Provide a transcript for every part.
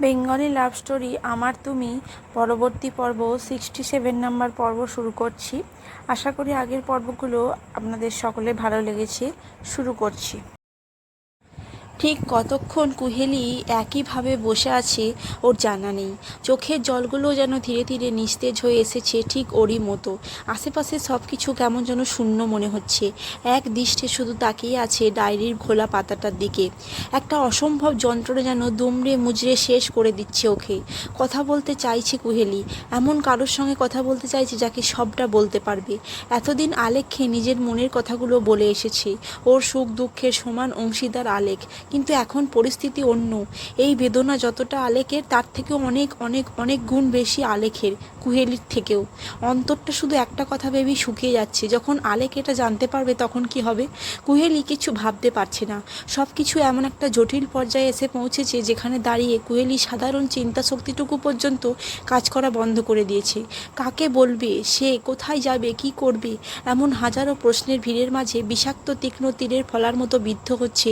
Bengali love story, আমার তুমি, পরবর্তী পর্ব সিক্সটি সেভেন নাম্বার পর্ব শুরু করছি। আশা করি আগের পর্বগুলো আপনাদের সকলে ভালো লেগেছে। শুরু করছি। ঠিক কতক্ষণ কুহেলি একইভাবে বসে আছে, ওর জানা নেই। চোখের জলগুলো যেন ধীরে ধীরে নিস্তেজ হয়ে এসেছে ঠিক ওরই মতো। আশেপাশে সব কিছু কেমন যেন শূন্য মনে হচ্ছে। এক দৃষ্টে শুধু তাকিয়ে আছে ডায়েরির খোলা পাতাটার দিকে। একটা অসম্ভব যন্ত্রণা যেন দুমড়ে মুজড়ে শেষ করে দিচ্ছে ওকে। কথা বলতে চাইছে কুহেলি। এমন কারোর সঙ্গে কথা বলতে চাইছে যাকে সবটা বলতে পারবে। এতদিন আলেখ্যে নিজের মনের কথাগুলো বলে এসেছে। ওর সুখ দুঃখের সমান অংশীদার আলেখ। কিন্তু এখন পরিস্থিতি অন্য। এই বেদনা যতটা আলেকের তার থেকেও অনেক অনেক অনেক গুণ বেশি আলেখের, কুহেলির থেকেও। অন্তরটা শুধু একটা কথা ভেবেই শুকিয়ে যাচ্ছে। যখন আলেক এটা জানতে পারবে তখন কি হবে? কুহেলি কিছু ভাবতে পারছে না। সব কিছু এমন একটা জটিল পর্যায়ে এসে পৌঁছেছে যেখানে দাঁড়িয়ে কুহেলি সাধারণ চিন্তা শক্তিটুকু পর্যন্ত কাজ করা বন্ধ করে দিয়েছে। কাকে বলবে? সে কোথায় যাবে? কি করবে? এমন হাজারো প্রশ্নের ভিড়ের মাঝে বিষাক্ত তীক্ষ্ণ তীরের ফলার মতো বিদ্ধ হচ্ছে।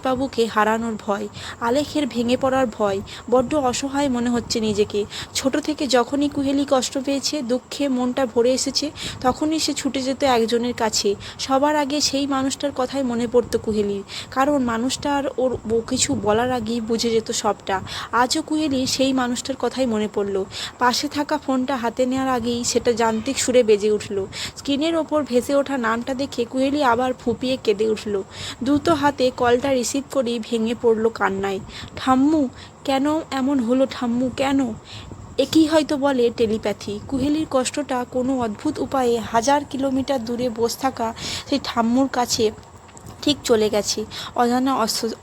নতবেশবাবুকে হারানোর ভয়, আলেখের ভেঙে পড়ার ভয়, বড্ড অসহায় মনে হচ্ছে নিজেকে। ছোট থেকে যখনই কুহেলি কষ্ট পেয়েছে, দুঃখে মনটা ভরে এসেছে, তখনই সে ছুটে যেত একজনের কাছে। সবার আগে সেই মানুষটার কথাই মনে পড়তো কুহেলির, কারণ মানুষটার ওর কিছু বলার আগেই বুঝে যেত সবটা। আজও কুহেলির সেই মানুষটার কথাই মনে পড়ল। পাশে থাকা ফোনটা হাতে নেওয়ার আগেই সেটা যান্ত্রিক সুরে বেজে উঠল। স্ক্রিনের ওপর ভেসে ওঠা নামটা দেখে কুহেলি আবার ফুপিয়ে কেঁদে উঠল। দ্রুত হাতে কলটা করেই ভেঙে পড়ল কান্নায়। ঠাম্মু, কেন এমন হলো ঠাম্মু, কেন? একই হয়তো বলে টেলিপ্যাথি। কুহেলির কষ্টটা কোনো অদ্ভুত উপায়ে হাজার কিলোমিটার দূরে বসে থাকা সেই ঠাম্মুর কাছে ঠিক চলে গেছে। অজানা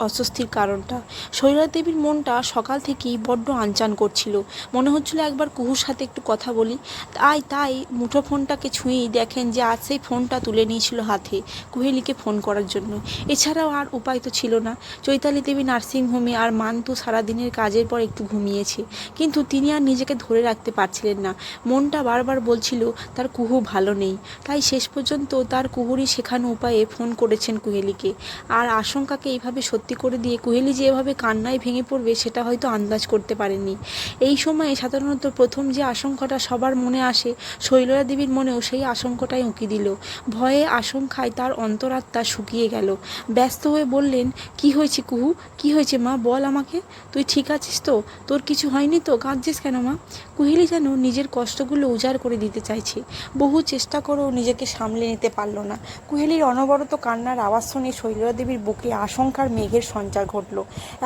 অস্বস্তির কারণটা। শৈলাদেবীর মনটা সকাল থেকেই বড্ড আনচান করছিল। মনে হচ্ছিল একবার কুহুর সাথে একটু কথা বলি। তাই তাই মুঠো ফোনটাকে ছুঁয়েই দেখেন যে আজ সেই ফোনটা তুলে নিয়েছিল হাতে, কুহেলিকে ফোন করার জন্য। এছাড়াও আর উপায় তো ছিল না। চৈতালি দেবী নার্সিংহোমে আর মান্তু সারাদিনের কাজের পর একটু ঘুমিয়েছে। কিন্তু তিনি আর নিজেকে ধরে রাখতে পারছিলেন না। মনটা বারবার বলছিল, তার কুহু ভালো নেই। তাই শেষ পর্যন্ত তার কুহুরই শেখানো উপায়ে ফোন করেছেন কুহেলিকে। আর আশঙ্কাকে এইভাবে সত্যি করে দিয়ে কুহেলি যে এভাবে কান্নায় ভেঙে পড়বে, সেটা হয়তো আন্দাজ করতে পারেননি। এই সময়ে সাধারণত প্রথম যে আশঙ্কাটা সবার মনে আসে শৈলজা দেবীর মনেও সেই আশঙ্কাটাই উঁকি দিল। ভয়ে আশঙ্কায় তার অন্তরাত্মা শুকিয়ে গেল। ব্যস্ত হয়ে বললেন, কি হয়েছে কুহু? কি হয়েছে মা? বল আমাকে। তুই ঠিক আছিস তো? তোর কিছু হয়নি তো? কাঁদছিস কেন মা? কুহেলি যেন নিজের কষ্টগুলো উজাড় করে দিতে চাইছে। বহু চেষ্টা করেও নিজেকে সামলে নিতে পারল না। কুহেলির অনবরত কান্নার আওয়াজ শুনে শৈলরা দেবীর বুকে আশঙ্কার মেঘের সঞ্চার ঘটল।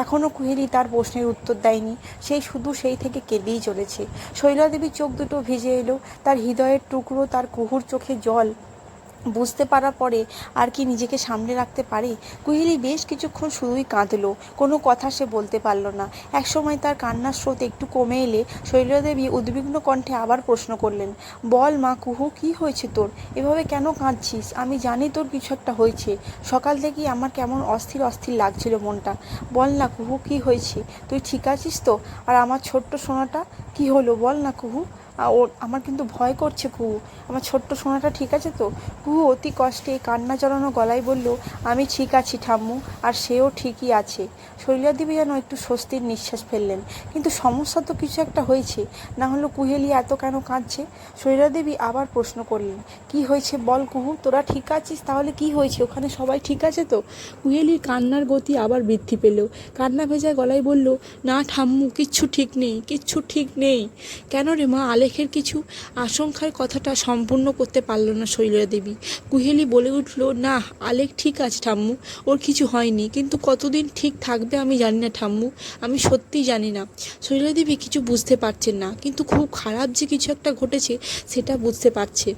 এখনও কুহেলি তার প্রশ্নের উত্তর দেয়নি। সেই শুধু সেই থেকে কেঁদেই চলেছে। শৈলদেবীর চোখ দুটো ভিজে এলো। তার হৃদয়ের টুকরো তার কুহুর চোখে জল বুঝতে পারার পরে আর কি নিজেকে সামলে রাখতে পারে? কুহেলি বেশ কিছুক্ষণ শুধুই কাঁদলো। কোনো কথা সে বলতে পারল না। একসময় তার কান্নার স্রোত একটু কমে এলে শৈলদেবী উদ্বিগ্ন কণ্ঠে আবার প্রশ্ন করলেন, বল মা কুহু, কি হয়েছে তোর? এভাবে কেন কাঁদছিস? আমি জানি তোর কিছু একটা হয়েছে। সকাল থেকেই আমার কেমন অস্থির অস্থির লাগছিল মনটা। বল না কুহু, কি হয়েছে? তুই ঠিক আছিস তো? আর আমার ছোট্ট সোনাটা, কি হলো? বল না কুহু। ওর, আমার কিন্তু ভয় করছে কুহু আমার ছোট্ট সোনাটা ঠিক আছে তো? কুহু অতি কষ্টে কান্না জড়ানো গলায় বলল, আমি ঠিক আছি ঠাম্মু, আর সেও ঠিকই আছে। শৈলাদেবী যেন একটু স্বস্তির নিঃশ্বাস ফেললেন। কিন্তু সমস্যা তো কিছু একটা হয়েছে। না হলো কুহেলি এত কেন কাঁদছে? শৈলাদেবী আবার প্রশ্ন করলেন, কি হয়েছে বল কুহু? তোরা ঠিক আছিস? তাহলে কি হয়েছে? ওখানে সবাই ঠিক আছে তো? কুহেলির কান্নার গতি আবার বৃদ্ধি পেল। কান্না ভেজা গলায় বলল, না ঠাম্মু, কিচ্ছু ঠিক নেই, কিচ্ছু ঠিক নেই। কেন রে মা আলেখের কিছু আশঙ্কার কথাটা সম্পূর্ণ করতে পারল না শৈলজা দেবী। কুহেলি বলে উঠল, না, আলেক ঠিক আছে ঠাম্মু, ওর কিছু হয়নি, কিন্তু কতদিন ঠিক থাকবে আমি জানি না ঠাম্মু, আমি সত্যিই জানি না। শৈলজা দেবী কিছু বুঝতে পারছেন না, কিন্তু খুব খারাপ যে কিছু একটা ঘটেছে সেটা বুঝতে পারছে।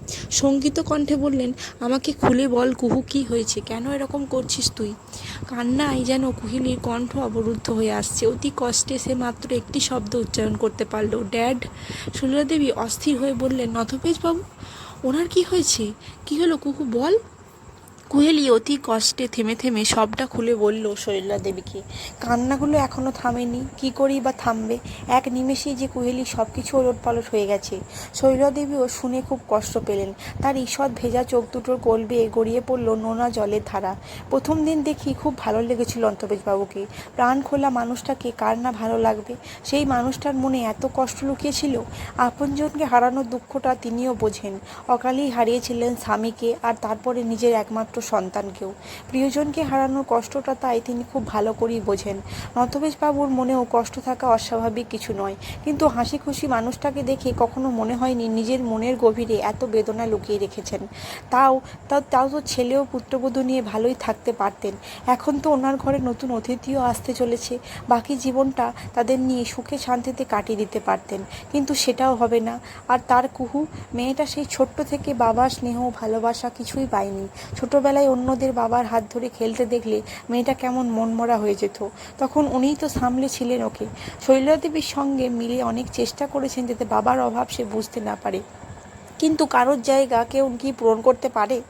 সংগীত কণ্ঠে বললেন, আমাকে খুলে বল কুহু, কি হয়েছে? কেন এরকম করছিস তুই? কান্নায় যেন কুহিলির কণ্ঠ অবরুদ্ধ হয়ে আসছে। অতি কষ্টে সে মাত্র একটি শব্দ উচ্চারণ করতে পারল, ড্যাড? সুলীলা দেবী অস্থির হয়ে বললেন নথপেজবাবু ওনার কি হয়েছে? কি হলো কুকু বল। কুহেলি অতি কষ্টে থেমে থেমে সবটা খুলে বলল শৈলা দেবীকে, কান্নাগুলো এখনও থামেনি। কি করেই বা থামবে? এক নিমেষেই যে কুহেলি সব কিছু ওলটপালট হয়ে গেছে। শৈলা দেবীও শুনে খুব কষ্ট পেলেন। তার ঈষৎ ভেজা চোখ দুটোর কোল বেয়ে গড়িয়ে পড়ল নোনা জলের ধারা। প্রথম দিন দেখি খুব ভালো লেগেছিল অন্তবেশবাবুকে। প্রাণ খোলা মানুষটাকে কার না ভালো লাগবে? সেই মানুষটার মনে এত কষ্ট লুকিয়েছিল? আপনজনকে হারানোর দুঃখটা তিনিও বোঝেন। অকালেই হারিয়েছিলেন স্বামীকে আর তারপরে নিজের একমাত্র সন্তানকেও। প্রিয়জনকে হারানোর কষ্টটা তাই তিনি খুব ভালো করেই বোঝেন। নতবেশবাবুর মনেও কষ্ট থাকা অস্বাভাবিক কিছু নয়। কিন্তু হাসি খুশি মানুষটাকে দেখে কখনো মনে হয়নি নিজের মনের গভীরে এত বেদনা লুকিয়ে রেখেছেন। তাও তাও তাও তো ছেলেও পুত্রবধূ নিয়ে ভালোই থাকতে পারতেন। এখন তো ওনার ঘরে নতুন অতিথিও আসতে চলেছে। বাকি জীবনটা তাদের নিয়ে সুখে শান্তিতে কাটিয়ে দিতে পারতেন। কিন্তু সেটাও হবে না। আর তার কুহু, মেয়েটা সেই ছোট্ট থেকে বাবা স্নেহ ভালোবাসা কিছুই পায়নি। ছোটবেলায় অন্যদের বাবার হাত ধরে খেলতে দেখলে মেয়েটা কেমন মনমরা হয়ে যেত। তখন উনিই তো সামলে ছিলেন ওকে। শৈলদেবীর সঙ্গে মিলে অনেক চেষ্টা করেছেন যাতে বাবার অভাব সে বুঝতে না পারে। কিন্তু কারোর জায়গা কেউ কি পূরণ করতে পারে?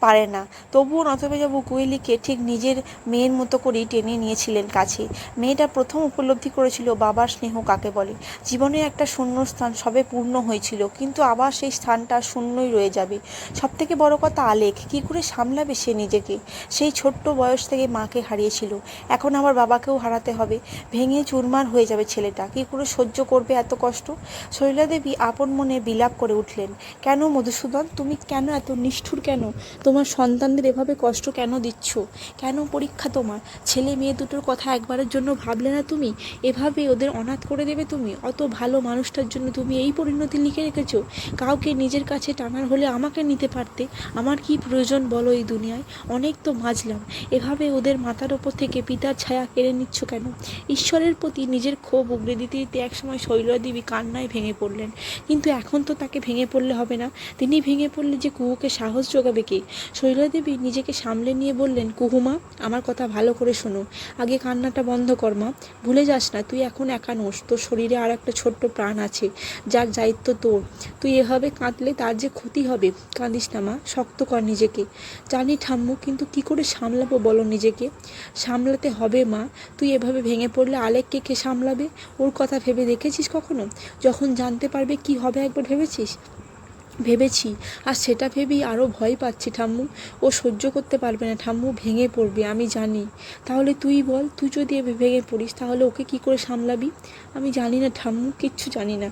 পারে না। তবুও নতবেজাবু কুয়েলিকে ঠিক নিজের মেয়ের মতো করেই টেনে নিয়েছিলেন কাছে। মেয়েটা প্রথম উপলব্ধি করেছিল বাবার স্নেহ কাকে বলে। জীবনে একটা শূন্য স্থান সবে পূর্ণ হয়েছিল, কিন্তু আবার সেই স্থানটা শূন্যই রয়ে যাবে। সব থেকে বড় কথা আলেখ, কী করে সামলাবে সে নিজেকে? সেই ছোট্ট বয়স থেকে মাকে হারিয়েছিল। এখন আবার বাবাকেও হারাতে হবে। ভেঙে চুরমার হয়ে যাবে ছেলেটা। কী করে সহ্য করবে এত কষ্ট? শৈলাদেবী আপন মনে বিলাপ করে উঠলেন। কেন মধুসূদন? তুমি কেন এত নিষ্ঠুর কেন? তোমার সন্তানদের এভাবে কষ্ট কেন দিচ্ছ? কেন পরীক্ষা তোমার? ছেলে মেয়ে দুটোর কথা একবারের জন্য ভাবলে না তুমি? এভাবে ওদের অনাথ করে দেবে তুমি? অত ভালো মানুষটার জন্য তুমি এই পরিণতি লিখে রেখেছো? কাউকে নিজের কাছে টানার হলে আমাকে নিতে পারতে? আমার কি প্রয়োজন বলো এই দুনিয়ায়? অনেক তো মাজলাম। এভাবে ওদের মাথার ওপর থেকে পিতার ছায়া কেড়ে নিচ্ছ কেন? ঈশ্বরের প্রতি নিজের ক্ষোভ উগড়ে দিতে দিতে একসময় শৈলদেবী কান্নায় ভেঙে পড়লেন। কিন্তু এখন তো তাকে ভেঙে পড়লে হবে না। তিনি ভেঙে পড়লে যে কুহুকে সাহস যোগাবে কে? শৈলদেবী নিজেকে সামলে নিয়ে বললেন, কুহুমা, আমার কথা ভালো করে শোনো। আগে কান্নাটা বন্ধ কর মা। ভুলে যাস না, তুই এখন একা নোস। তোর শরীরে আর একটা ছোট্ট প্রাণ আছে। যার দায়িত্ব তোর। তুই এভাবে কাঁদলে তার যে ক্ষতি হবে, কাঁদিস না মা, শক্ত কর নিজেকে। জানি ঠাম্মু, কিন্তু কি করে সামলাবো বলো নিজেকে? সামলাতে হবে মা। তুই এভাবে ভেঙে পড়লে আলেককে কে সামলাবে? ওর কথা ভেবে দেখেছিস কখনো? যখন জানতে পারবে কি হবে, একবার ভেবেছিস? ভেবেছি, আর সেটা ভেবেই আরও ভয় পাচ্ছি ঠাম্মু। ও সহ্য করতে পারবে না, ঠাম্মু ভেঙে পড়বে, আমি জানি। তাহলে তুই বল, তুই যদি ভেঙে পড়িস, তাহলে ওকে কি করে সামলাবি? আমি জানি না ঠাম্মু, কিচ্ছু জানি না।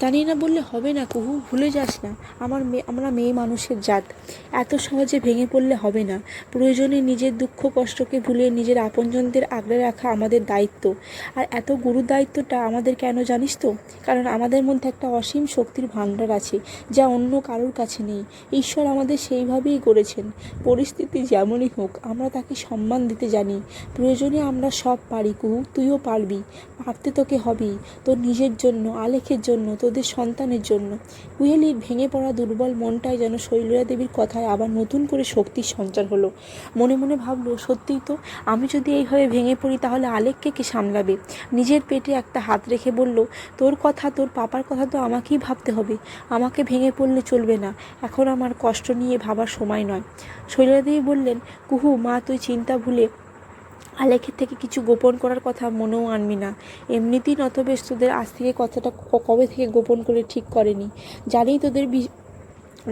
জানি না বললে হবে না কুহু, ভুলে যাস না। আমার মেয়ে আমরা মেয়ে মানুষের জাত। এত সহজে ভেঙে পড়লে হবে না। প্রয়োজনে নিজের দুঃখ, কষ্টকে ভুলে নিজের আপনজনদের আগলে রাখা আমাদের দায়িত্ব। আর এত গুরু দায়িত্বটা আমাদের কেন জানিস তো? কারণ আমাদের মধ্যে একটা অসীম শক্তির ভাণ্ডার আছে, যা অন্য কারোর কাছে নেই। ঈশ্বর আমাদের সেইভাবেই করেছেন। পরিস্থিতি যেমনই হোক, আমরা তাকে সম্মান দিতে জানি। প্রয়োজনে আমরা সব পারি কুহু, তুইও পারবি। পারতে তোকে হবেই। তোর নিজের জন্য, আলেখের জন্য, তোদের সন্তানের জন্য। কুহেলির ভেঙে পড়া দুর্বল মনটাই যেন শৈলরা দেবীর কথায় আবার নতুন করে শক্তির সঞ্চার হলো। মনে মনে ভাবলো, সত্যিই তো আমি যদি এইভাবে ভেঙে পড়ি তাহলে আলেককে কে সামলাবে? নিজের পেটে একটা হাত রেখে বলল, তোর কথা, তোর পাপার কথা তো আমাকেই ভাবতে হবে। আমাকে ভেঙে পড়লে চলবে না। এখন আমার কষ্ট নিয়ে ভাবার সময় নয়। শৈলজাদেবী বললেন, কুহু, মা, তুই চিন্তা ভুলে আলেখের থেকে কিছু গোপন করার কথা মনেও আনবি না। এমনিতেই নতবেশ তোদের আজ থেকে কথাটা কবে থেকে গোপন করে ঠিক করেনি? জানি তোদের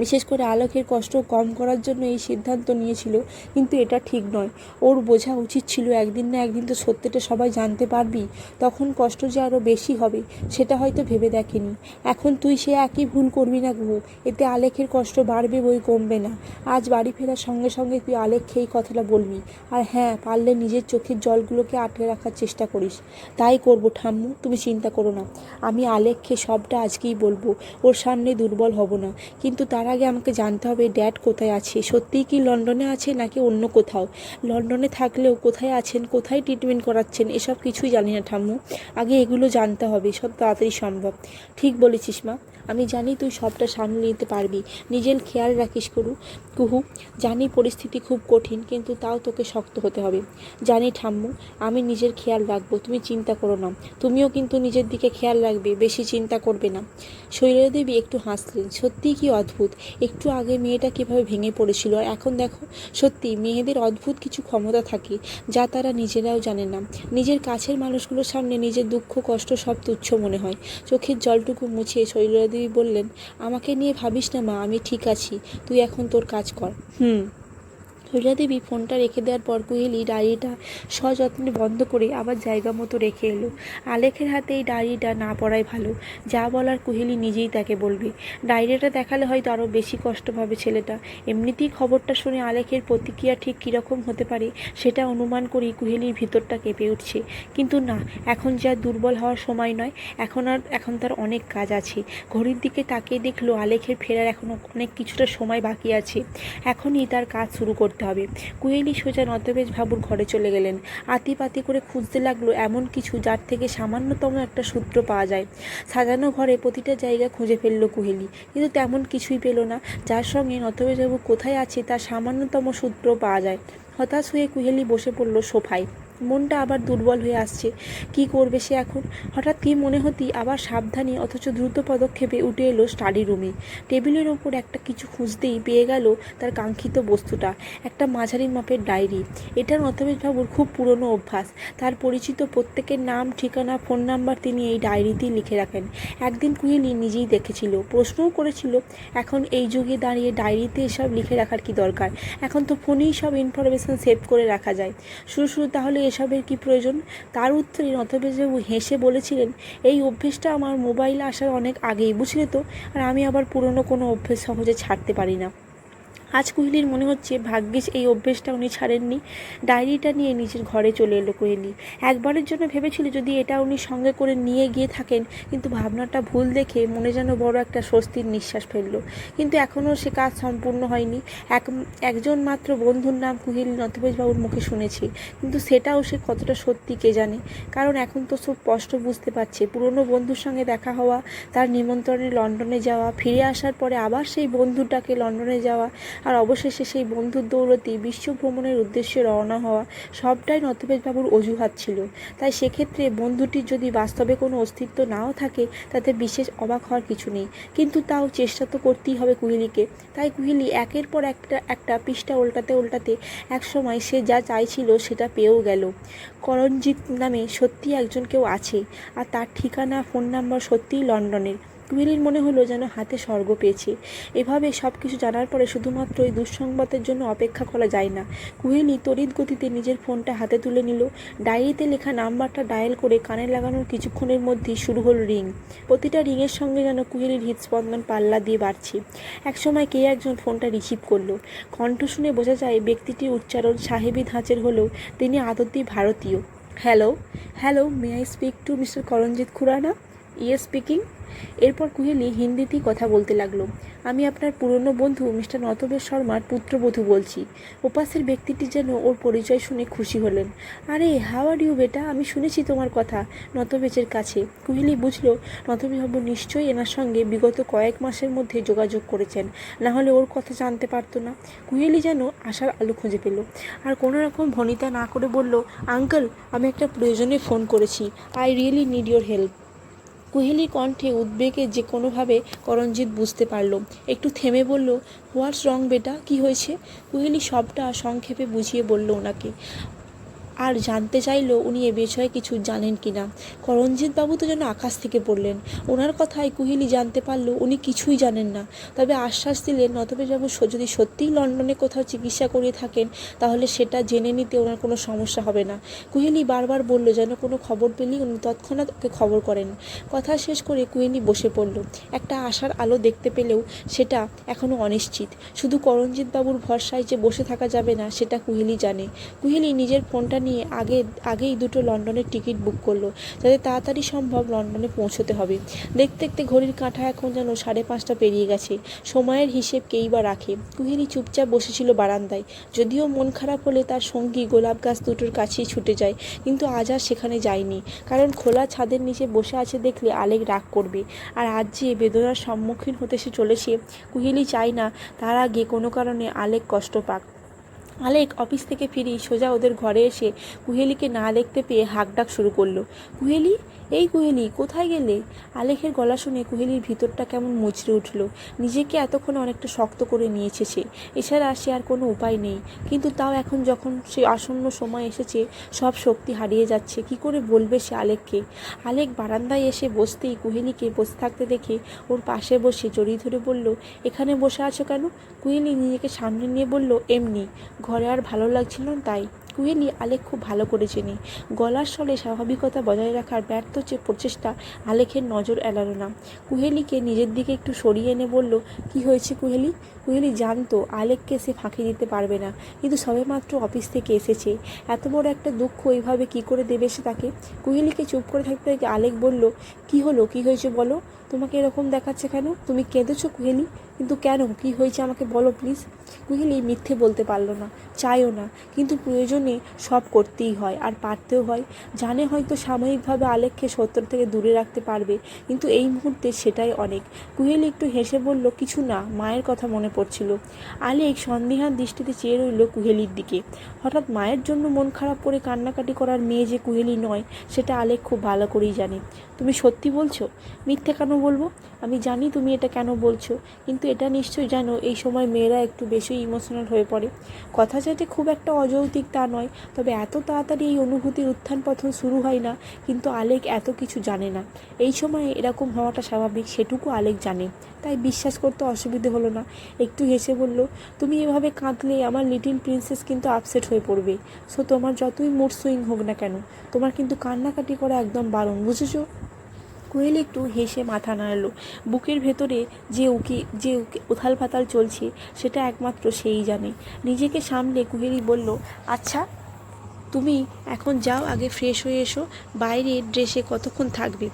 বিশেষ করে আলোকের কষ্ট কম করার জন্য এই সিদ্ধান্ত নিয়েছিল, কিন্তু এটা ঠিক নয়। ওর বোঝা উচিত ছিল, একদিন না একদিন তো সত্যিটা সবাই জানতে পারবি, তখন কষ্ট যে আরও বেশি হবে, সেটা হয়তো ভেবে দেখেনি। এখন তুই সে একই ভুল করবি না গুহু, এতে আলেখের কষ্ট বাড়বে বই কমবে না। আজ বাড়ি ফেরার সঙ্গে সঙ্গে তুই আলেখকে এই কথাটা বলবি, আর হ্যাঁ পারলে নিজের চোখের জলগুলোকে আটকে রাখার চেষ্টা করিস। তাই করব ঠাম্মু, তুমি চিন্তা করো না। আমি আলেখকে সবটা আজকেই বলব, ওর সামনে দুর্বল হব না, কিন্তু তার আগে আমাকে জানতে হবে ড্যাড কোথায় আছে? সত্যিই কি লন্ডনে আছে নাকি অন্য কোথাও? লন্ডনে থাকলেও কোথায় আছেন? কোথায় ট্রিটমেন্ট করাচ্ছেন? এসব কিছুই জানি না ঠাম্মু। আগে এগুলো জানতে হবে। সব তাড়াতাড়ি সম্ভব। ঠিক বলেছিস মা। আমি জানি তুই সবটা সামলে নিতে পারবি। নিজের খেয়াল রাখিস করু। কুহু, জানি পরিস্থিতি খুব কঠিন, কিন্তু তাও তোকে শক্ত হতে হবে। জানি ঠাম্মু, আমি নিজের খেয়াল রাখব, তুমি চিন্তা করো না। তুমিও কিন্তু নিজের দিকে খেয়াল রাখবে, বেশি চিন্তা করবে না। শৈলদেবী একটু হাসলেন সত্যিই কি অদ্ভুত? একটু আগে মেয়েটা কীভাবে ভেঙে পড়েছিল? আর এখন দেখো, সত্যি মেয়েদের অদ্ভুত কিছু ক্ষমতা থাকে, যা তারা নিজেরাও জানে না। নিজের কাছের মানুষগুলোর সামনে নিজের দুঃখ, কষ্ট সব তুচ্ছ মনে হয়। চোখের জলটুকু মুছে শৈলজাদেবী বললেন, আমাকে নিয়ে ভাবিস না মা, আমি ঠিক আছি। তুই এখন তোর কাজ কর। হুম। শৈলাদেবী ফোনটা রেখে দেওয়ার পর কুহেলি ডায়েরিটা সযত্নে বন্ধ করে আবার জায়গা মতো রেখে এলো। আলেখের হাতে এই ডায়েরিটা না পড়াই ভালো। যা বলার কুহেলি নিজেই তাকে বলবে। ডায়েরিটা দেখালে হয়তো আরও বেশি কষ্ট পাবে ছেলেটা। এমনিতেই খবরটা শুনে আলেখের প্রতিক্রিয়া ঠিক কীরকম হতে পারে সেটা অনুমান করি কুহেলির ভিতরটা কেঁপে উঠছে। কিন্তু না, এখন যা দুর্বল হওয়ার সময় নয়, এখন আর, এখন তার অনেক কাজ আছে। ঘড়ির দিকে তাকিয়ে দেখল আলেখের ফেরার এখনও অনেক কিছুটা সময় বাকি আছে। এখনই তার কাজ শুরু করতে হবে। কুহেলি সোজা নতবেজ ভাবুর ঘরে চলে গেলেন। আতিপাতি করে খুঁজতে লাগল এমন কিছু যার থেকে সামান্যতম একটা সূত্র পাওয়া যায়। সাজানো ঘরে প্রতিটা জায়গা খুঁজে ফেলল কুহেলি কিন্তু তেমন কিছুই পেল না। যার সঙ্গে নতবেজবাবু কোথায় আছে তার সামান্যতম সূত্র পাওয়া যায়। হতাশ হয়ে কুহেলি বসে পড়ল সোফায়। মনটা আবার দুর্বল হয়ে আসছে। কি করবে সে এখন? হঠাৎ কি মনে হতেই আবার সাবধানে অথচ দ্রুত পদক্ষেপে উঠে এলো স্টাডি রুমে টেবিলের ওপর একটা কিছু খুঁজতেই পেয়ে গেল তার কাঙ্ক্ষিত বস্তুটা, একটা মাঝারি মাপের ডায়েরি। এটা নতবেশবাবুর খুব পুরনো অভ্যাস। তার পরিচিত প্রত্যেকের নাম, ঠিকানা, ফোন নাম্বার তিনি এই ডায়েরিতেই লিখে রাখেন। একদিন কুহেলি নিজেই দেখেছিল, প্রশ্নও করেছিল, এখন এই যুগে দাঁড়িয়ে ডায়েরিতে এসব লিখে রাখার কি দরকার? এখন তো ফোনেই সব ইনফরমেশন সেভ করে রাখা যায়। শুরু শুরু, তাহলে এসবের কি প্রয়োজন? তার উত্তরে নতবেশবাবু হেসে বলেছিলেন, এই অভ্যেসটা আমার মোবাইল আসার অনেক আগেই, বুঝলে তো? আর আমি আবার পুরনো কোনো অভ্যেস সহজে ছাড়তে পারি না। আজ কোহলির মনে হচ্ছে ভাগ্যিস এই অভ্যেসটা উনি ছাড়েননি। ডায়েরিটা নিয়ে নিজের ঘরে চলে এলো কোহলি একবারের জন্য ভেবেছিল যদি এটা উনি সঙ্গে করে নিয়ে গিয়ে থাকেন, কিন্তু ভাবনাটা ভুল দেখে মনে যেন বড় একটা স্বস্তির নিঃশ্বাস ফেলল। কিন্তু এখনও সে কাজ সম্পূর্ণ হয়নি। এক, একজন মাত্র বন্ধুর নাম কুহিলি নতবেশবাবুর মুখে শুনেছি, কিন্তু সেটাও সে কতটা সত্যি কে জানে? কারণ এখন তো সব স্পষ্ট বুঝতে পারছে। পুরনো বন্ধুর সঙ্গে দেখা হওয়া, তার নিমন্ত্রণে লন্ডনে যাওয়া, ফিরে আসার পরে আবার সেই বন্ধুটাকে লন্ডনে যাওয়া আর অবশেষে সেই বন্ধুর দৌলতে বিশ্ব ভ্রমণের উদ্দেশ্যে রওনা হওয়া সবটাই নতবেশবাবুর অজুহাত ছিল। তাই সেক্ষেত্রে বন্ধুটির যদি বাস্তবে কোনো অস্তিত্ব নাও থাকে, তাতে বিশেষ অবাক হওয়ার কিছু নেই। কিন্তু তাও চেষ্টা তো করতেই হবে কুহিলিকে। তাই কুহিলি একের পর একটা একটা পৃষ্ঠা উল্টাতে উল্টাতে এক সময় সে যা চাইছিল সেটা পেয়েও গেল। করণজিৎ নামে সত্যি একজন কেউ আছে, আর তার ঠিকানা, ফোন নাম্বার সত্যিই লন্ডনের। কুহেলির মনে হলো যেন হাতে স্বর্গ পেয়েছে। এভাবে সব কিছু জানার পরে শুধুমাত্র এই দুঃসংবাদের জন্য অপেক্ষা করা যায় না। কুহেলি তড়িৎ গতিতে নিজের ফোনটা হাতে তুলে নিল। ডায়েরিতে লেখা নাম্বারটা ডায়াল করে কানে লাগানোর কিছুক্ষণের মধ্যেই শুরু হলো রিং। প্রতিটা রিংয়ের সঙ্গে যেন কুহেলির হৃদস্পন্দন পাল্লা দিয়ে বাড়ছে। একসময় কে একজন ফোনটা রিসিভ করল। কণ্ঠ শুনে বোঝা যায় ব্যক্তিটির উচ্চারণ সাহেবী ধাঁচের হলেও তিনি আদতি ভারতীয়। Hello hello may I speak to mister Karanjit Khurana yeah speaking এরপর কুহেলি হিন্দিতেই কথা বলতে লাগল। আমি আপনার পুরনো বন্ধু, মিস্টার নতবেশ শর্মার পুত্রবধূ বলছি। ওপাশের ব্যক্তিটি যেন ওর পরিচয় শুনে খুশি হলেন। আরে হাও আর ইউ বেটা? আমি শুনেছি তোমার কথা নতবেচের কাছে। কুহেলি বুঝলো নতবেশবাবু নিশ্চয়ই এনার সঙ্গে বিগত কয়েক মাসের মধ্যে যোগাযোগ করেছেন। না হলে ওর কথা জানতে পারতো না। কুহেলি যেন আশার আলো খুঁজে পেল। আর কোনো রকম ভনিতা না করে বলল, আঙ্কেল, আমি একটা প্রয়োজনে ফোন করেছি। I really need your help. কুহেলির কণ্ঠে উদ্বেগে যে কোনোভাবে করঞ্জিত বুঝতে পারল। একটু থেমে বলল, হোয়াটস রং বেটা? কি হয়েছে? কুহেলি সবটা সংক্ষেপে বুঝিয়ে বলল ওনাকে। আর জানতে চাইলো উনি এ বিষয়ে কিছু জানেন কি না। করণজিৎ বাবু তো যেন আকাশ থেকে পড়লেন। ওনার কথায় কুহিলি জানতে পারল উনি কিছুই জানেন না। তবে আশ্বাস দিলেন নতবেশবাবু যদি সত্যিই লন্ডনে কোথাও চিকিৎসা করিয়ে থাকেন, তাহলে সেটা জেনে নিতে ওনার কোনো সমস্যা হবে না। কুহেলি বারবার বলল, যেন কোনো খবর পেলেই উনি তৎক্ষণাৎ ওকে খবর করেন। কথা শেষ করে কুহিলি বসে পড়ল। একটা আশার আলো দেখতে পেলেও সেটা এখনও অনিশ্চিত। শুধু করণজিৎ বাবুর ভরসায় যে বসে থাকা যাবে না, সেটা কুহেলি জানে। কুহেলি নিজের ফোনটা নিয়ে আগে, আগেই দুটো লন্ডনের টিকিট বুক করল, যাতে তাড়াতাড়ি সম্ভব লন্ডনে পৌঁছতে হবে। দেখতে দেখতে ঘড়ির কাঁটা এখন যেন সাড়ে পাঁচটা পেরিয়ে গেছে। সময়ের হিসেব কেই বা রাখে। কুহেলি চুপচাপ বসেছিল বারান্দায়। যদিও মন খারাপ হলে তার সঙ্গী গোলাপ গাছ দুটোর কাছেই ছুটে যায়, কিন্তু আজ আর সেখানে যায়নি। কারণ খোলা ছাদের নিচে বসে আছে দেখলে আলেক রাগ করবে। আর আজ যে বেদনার সম্মুখীন হতে সে চলেছে কুহেলি চায় না তার আগে কোনো কারণে আলেক কষ্ট পাক। আলেক অফিস থেকে ফিরি সোজা ওদের ঘরে এসে কুহেলিকে না দেখতে পেয়ে হাঁকডাক শুরু করল। কুহেলি? এই কুহেলি, কোথায় গেলে? আলেখের গলা শুনে কুহেলির ভিতরটা কেমন মুচড়ে উঠল। নিজেকে এতক্ষণ অনেকটা শক্ত করে নিয়েছে সে। এছাড়া সে আর কোনো উপায় নেই। কিন্তু তাও এখন যখন সে আসন্ন সময় এসেছে, সব শক্তি হারিয়ে যাচ্ছে। কি করে বলবে সে আলেককে? আলেক বারান্দায় এসে বসতেই কুহেলিকে বসে থাকতে দেখে ওর পাশে বসে জড়িয়ে ধরে বলল, এখানে বসে আছো কেন? কুহেলি নিজেকে সামনে নিয়ে বলল, এমনি। ঘরে আর ভালো লাগছিল না, তাই কুহেলি আলেক খুব ভালো করে চেনে। গলার স্বরে স্বাভাবিকতা বজায় রাখার ব্যর্থ যে প্রচেষ্টা আলেখের নজর এড়ালো না। কুহেলিকে নিজের দিকে একটু সরিয়ে এনে বলল, কি হয়েছে কুহেলি? কুহেলি জানতো আলেককে সে ফাঁকি দিতে পারবে না, কিন্তু সবেমাত্র অফিস থেকে এসেছে। এত বড় একটা দুঃখ এইভাবে কি করে দেবে সে তাকে? কুহেলিকে চুপ করে থাকতে আলেক বলল, কি হলো? কি হয়েছে বলো? তোমাকে এরকম দেখাচ্ছে কেন? তুমি কেঁদেছো কুহেলি? কিন্তু কেন? কি হয়েছে আমাকে বলো প্লিজ কুহেলি মিথ্যে বলতে পারল না। চাইও না। কিন্তু প্রয়োজনে সব করতেই হয়, আর পারতেও হয়। জানে হয়তো সাময়িকভাবে আলেককে সত্তর থেকে দূরে রাখতে পারবে, কিন্তু এই মুহূর্তে সেটাই অনেক। কুহেলি একটু হেসে বলল, কিছু না, মায়ের কথা মনে পড়ছিল। আলেক সন্দেহান দৃষ্টিতে চেয়ে রইল কুহেলির দিকে। হঠাৎ মায়ের জন্য মন খারাপ করে কান্নাকাটি করার মেয়ে যে কুহেলি নয়, সেটা আলেক খুব ভালো করেই জানে। তুমি সত্যি বলছো? মিথ্যে কেন বলব? আমি জানি তুমি এটা কেন বলছো, কিন্তু এটা নিশ্চয়ই জানো, এই সময় মেয়েরা একটু বেশি ইমোশনাল হয়ে পড়ে। কথা যাতে খুব একটা অযৌক্তিক তা নয়, তবে এত তাড়াতাড়ি এই অনুভূতির উত্থান পতন শুরু হয় না, কিন্তু আলেক এত কিছু জানে না। এই সময়ে এরকম হওয়াটা স্বাভাবিক, সেটুকু আলেক জানে। তাই বিশ্বাস করতে অসুবিধে হলো না। একটু হেসে বলল, তুমি এভাবে কাঁদলে আমার লিটিল প্রিন্সেস কিন্তু আপসেট হয়ে পড়বে। সো তোমার যতই মুড সুইং হোক না কেন, তোমার কিন্তু কান্নাকাটি করা একদম বারণ, বুঝেছ? কোয়েল একটু হেসে মাথা নাড়ল। বুকের ভেতরে যে উকি, যে উকি- উথাল পাতাল চলছে, সেটা একমাত্র সেই জানে। নিজেকে সামলে কুহেলি বলল আচ্ছা তুমি এখন যাও, আগে ফ্রেশ হয়ে এসো, বাইরে ড্রেসে কতক্ষণ থাকবে?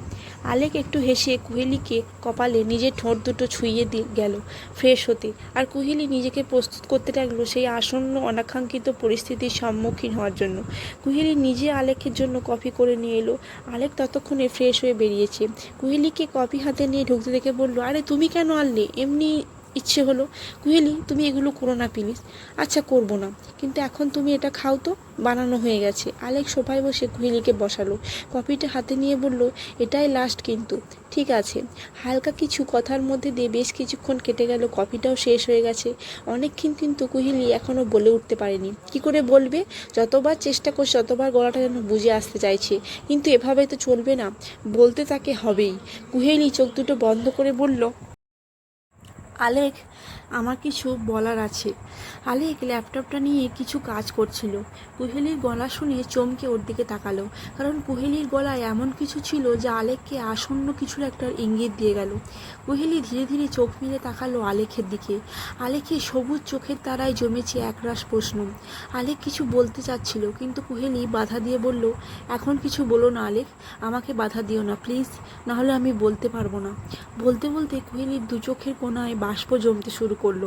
আলেক একটু হেসে কুহেলিকে কপালে নিজের ঠোঁট দুটো ছুঁয়ে দিয়ে গেল ফ্রেশ হতে। আর কুহেলি নিজেকে প্রস্তুত করতে লাগল সেই আসন্ন অনাকাঙ্ক্ষিত পরিস্থিতির সম্মুখীন হওয়ার জন্য। কুহেলি নিজে আলেকের জন্য কফি করে নিয়ে এলো। আলেক ততক্ষণে ফ্রেশ হয়ে বেরিয়েছে। কুহেলিকে কফি হাতে নিয়ে ঢুকতে দেখে বলল, আরে, তুমি কেন আনলে? এমনি ইচ্ছে হলো, কুহেলি, তুমি এগুলো করো না প্লিজ আচ্ছা করব না। কিন্তু এখন তুমি এটা খাও তো, বানানো হয়ে গেছে। আলেক সোফায় বসে কুহেলিকে বসালো। কপিটা হাতে নিয়ে বলল, এটাই লাস্ট কিন্তু। ঠিক আছে। হালকা কিছু কথার মধ্যে দিয়ে বেশ কিছুক্ষণ কেটে গেল কপিটাও শেষ হয়ে গেছে। অনেকক্ষণ কিন্তু কুহেলি এখনও বলে উঠতে পারেনি। কি করে বলবে? যতবার চেষ্টা করছে, ততবার গলাটা যেন বুঝে আসতে চাইছে। কিন্তু এভাবে তো চলবে না। বলতে তাকে হবেই। কুহেলি চোখ দুটো বন্ধ করে বলল আলেক আমার কিছু বলার আছে। আলেক ল্যাপটপটা নিয়ে কিছু কাজ করছিল। কুহেলির গলা শুনে চমকে ওর দিকে তাকালো, কারণ কুহেলির গলায় এমন কিছু ছিল যা আলেককে আসন্ন কিছুর একটা ইঙ্গিত দিয়ে গেল। কুহেলি ধীরে ধীরে চোখ মেলে তাকালো আলেখের দিকে। আলেখের সবুজ চোখের তারায় জমেছে একরাশ প্রশ্ন। আলেক কিছু বলতে চাচ্ছিল, কিন্তু কুহেলি বাধা দিয়ে বলল, এখন কিছু বলো না আলেক, আমাকে বাধা দিও না, প্লিজ। নাহলে আমি বলতে পারব না। বলতে বলতে কুহেলির দু চোখের কোনায় বাষ্প জমতে শুরু করল।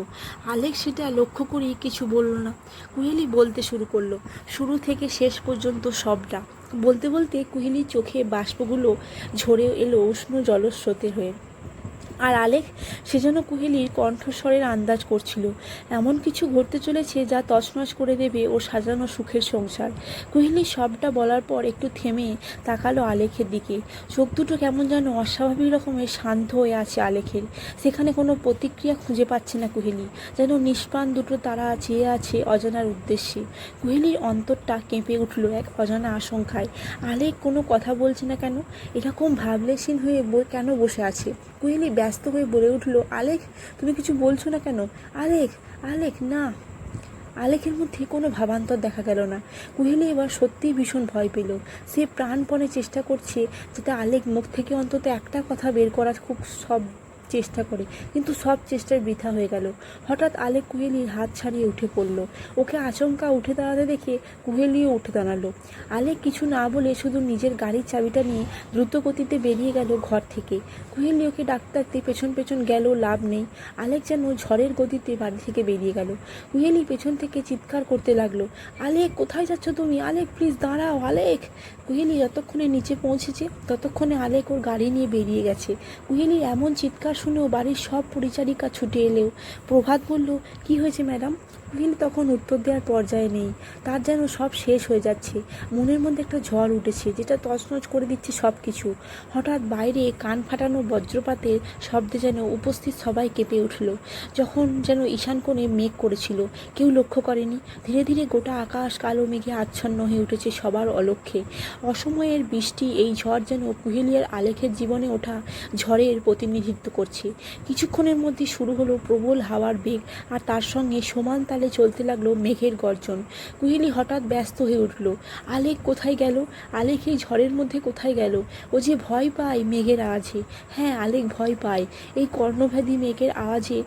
আলেক সেটা লক্ষ্য করেই কিছু বলল না। কুহেলি বলতে শুরু করল, শুরু থেকে শেষ পর্যন্ত সবটা। বলতে বলতে কুহেলির চোখে বাষ্পগুলো ঝরে এলো উষ্ণ জলস্রোতের হয়ে। আর আলেক সেজন্য কুহেলির কণ্ঠস্বরের আন্দাজ করছিল। এমন কিছু ঘটতে চলেছে যা তছনছ করে দেবে ও সাজানো সুখের সংসার। কুহেলি সবটা বলার পর একটু থেমে তাকালো আলেখের দিকে। চোখ দুটো কেমন যেন অস্বাভাবিক রকমের শান্ত হয়ে আছে আলেখের। সেখানে কোনো প্রতিক্রিয়া খুঁজে পাচ্ছে না কুহেলি। যেন নিষ্প্রাণ দুটো তারা চেয়ে আছে অজানার উদ্দেশ্যে। কুহেলির অন্তরটা কেঁপে উঠল এক অজানা আশঙ্কায়। আলেক কোনো কথা বলছে না কেন? এরকম ভাবলেশীন হয়ে কেন বসে আছে? কুহেলি ব্যস্ত হয়ে বলে উঠল আলেক তুমি কিছু বলছো না কেন? আলেক আলেক না। আলেখের মধ্যে কোনো ভাবান্তর দেখা গেল না। কুহেলি এবার সত্যিই ভীষণ ভয় পেল। সে প্রাণপণে চেষ্টা করছে, যাতে আলেক মুখ থেকে অন্তত একটা কথা বের করার খুব সব চেষ্টা করে, কিন্তু সব চেষ্টার বৃথা হয়ে গেল। হঠাৎ আলেক কুহেলির হাত ছাড়িয়ে উঠে পড়ল। ওকে আচমকা উঠে দাঁড়াতে দেখে কুহেলিও উঠে দাঁড়াল। আলেক কিছু না বলে শুধু নিজের গাড়ির চাবিটা নিয়ে দ্রুত গতিতে বেরিয়ে গেল ঘর থেকে। কুহেলি ওকে ডাক্তারতে পেছন পেছন গেল, লাভ নেই। আলেক যেন ঝড়ের গতিতে বাড়ি থেকে বেরিয়ে গেল। কুহেলি পেছন থেকে চিৎকার করতে লাগল, আলেক, কোথায় যাচ্ছ তুমি? আলেক প্লিজ দাঁড়াও, আলেক! কুহেলি যতক্ষণে নিচে পৌঁছেছে, ততক্ষণে আলেক ওর গাড়ি নিয়ে বেরিয়ে গেছে। কুহেলির এমন চিৎকার শুনেও বাড়ির সব পরিচারিকা ছুটে এলেও প্রভাত বলল কি হয়েছে ম্যাডাম? কুহিল তখন উত্তর দেওয়ার পর্যায়ে নেই। তার যেন সব শেষ হয়ে যাচ্ছে। মনের মধ্যে একটা ঝড় উঠেছে, যেটা তছনছ করে দিচ্ছে সব কিছু হঠাৎ বাইরে কান ফাটানো বজ্রপাতের শব্দে যেন উপস্থিত সবাই কেঁপে উঠল। যখন যেন ঈশান কোণে মেঘ করেছিল, কেউ লক্ষ্য করেনি। ধীরে ধীরে গোটা আকাশ কালো মেঘে আচ্ছন্ন হয়ে উঠেছে সবার অলক্ষ্যে অসময়ের বৃষ্টি, এই ঝড় যেন কুহেলিয়ার আলেখের জীবনে ওঠা ঝড়ের প্রতিনিধিত্ব করছে। কিছুক্ষণের মধ্যে শুরু হলো প্রবল হাওয়ার বেগ, আর তার সঙ্গে সমান তালে চলতে লাগল মেঘের গর্জন। কুহিলি হঠাৎ ব্যস্ত হয়ে উঠল। আলেক কোথায় গেল? আলেক এই ঝড়ের মধ্যে কোথায় গেল? ও যে ভয় পায় মেঘের আওয়াজে। হ্যাঁ আলেক ভয় পায়। এই কর্ণভেদী মেঘের আওয়াজে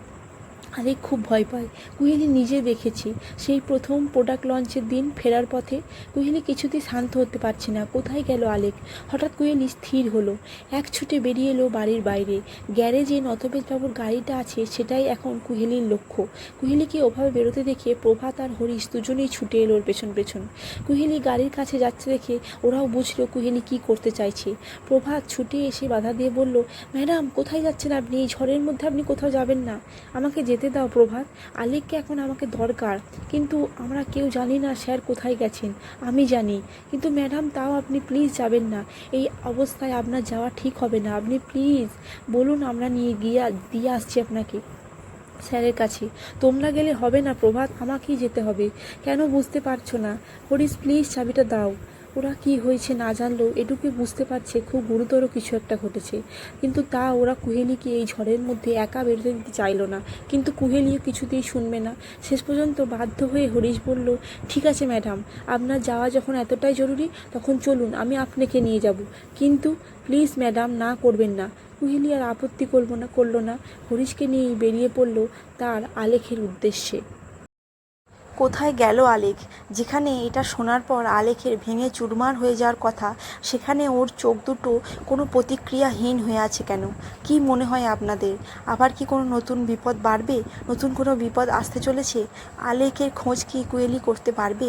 আলেক খুব ভয় পায় কুহেলি নিজে দেখেছি। সেই প্রথম প্রোডাক্ট লঞ্চের দিন ফেরার পথে কুহেলি কিছুতেই শান্ত হতে পারছে না। কোথায় গেল আলেক? হঠাৎ কুহেলি স্থির হলো। এক ছুটে বেরিয়ে এলো বাড়ির বাইরে। গ্যারেজে নতবেশবাবুর গাড়িটা আছে, সেটাই এখন কুহেলির লক্ষ্য। কুহেলিকে ওভাবে বেরোতে দেখে প্রভাত আর হরিশ দুজনেই ছুটে এলো ওর পেছন পেছন। কুহেলি গাড়ির কাছে যাচ্ছে দেখে ওরাও বুঝলো কুহেলি কি করতে চাইছে। প্রভাত ছুটে এসে বাধা দিয়ে বলল, ম্যাডাম, কোথায় যাচ্ছেন আপনি? এই ঝড়ের মধ্যে আপনি কোথাও যাবেন না। আমাকে যেতে দাও প্রভাত, আলেককে এখন আমাকে দরকার। কিন্তু আমরা কেউ জানি না স্যার কোথায় গেছেন, আমি জানি। কিন্তু ম্যাডাম, তাও আপনি প্লিজ যাবেন না। এই অবস্থায় আপনার যাওয়া ঠিক হবে না। আপনি প্লিজ বলুন, আমরা নিয়ে গিয়ে, দিয়ে আসছি আপনাকে, স্যারের কাছে। তোমরা গেলে হবে না প্রভাত, আমাকেই যেতে হবে। কেন বুঝতে পারছ না? হরিশ প্লিজ চাবিটা দাও। ওরা কি হয়েছে না জানলেও এটুকু বুঝতে পারছে খুব গুরুতর কিছু একটা ঘটেছে। কিন্তু তা ওরা কুহেলিকে এই ঝড়ের মধ্যে একা বেরোতে দিতে চাইলো না। কিন্তু কুহেলিও কিছুতেই শুনবে না। শেষ পর্যন্ত বাধ্য হয়ে হরিশ বলল, ঠিক আছে ম্যাডাম, আপনার যাওয়া যখন এতটাই জরুরি, তখন চলুন, আমি আপনাকে নিয়ে যাব। কিন্তু প্লিজ ম্যাডাম, না করবেন না। কুহেলি আর আপত্তি করব না, করল না। হরিশকে নিয়েই বেরিয়ে পড়ল তার আলেখের উদ্দেশ্যে। কোথায় গেল আলেক যেখানে এটা শোনার পর আলেখের ভেঙে চুরমার হয়ে যাওয়ার কথা, সেখানে ওর চোখ দুটো কোনো প্রতিক্রিয়াহীন হয়ে আছে কেন? কি মনে হয় আপনাদের? আবার কি কোনো নতুন বিপদ বাড়বে? নতুন কোনো বিপদ আসতে চলেছে? আলেকের খোঁজ কি কুয়েলি করতে পারবে?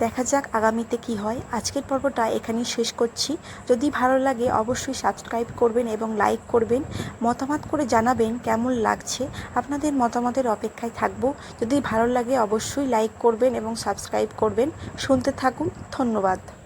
দেখা যাক আগামীতে কি হয়। আজকের পর্বটা এখানেই শেষ করছি। যদি ভালো লাগে অবশ্যই সাবস্ক্রাইব করবেন এবং লাইক করবেন। মতামত করে জানাবেন কেমন লাগছে। আপনাদের মতামতের অপেক্ষায় থাকব। যদি ভালো লাগে অবশ্যই লাইক করবেন এবং সাবস্ক্রাইব করবেন। শুনতে থাকুন। ধন্যবাদ।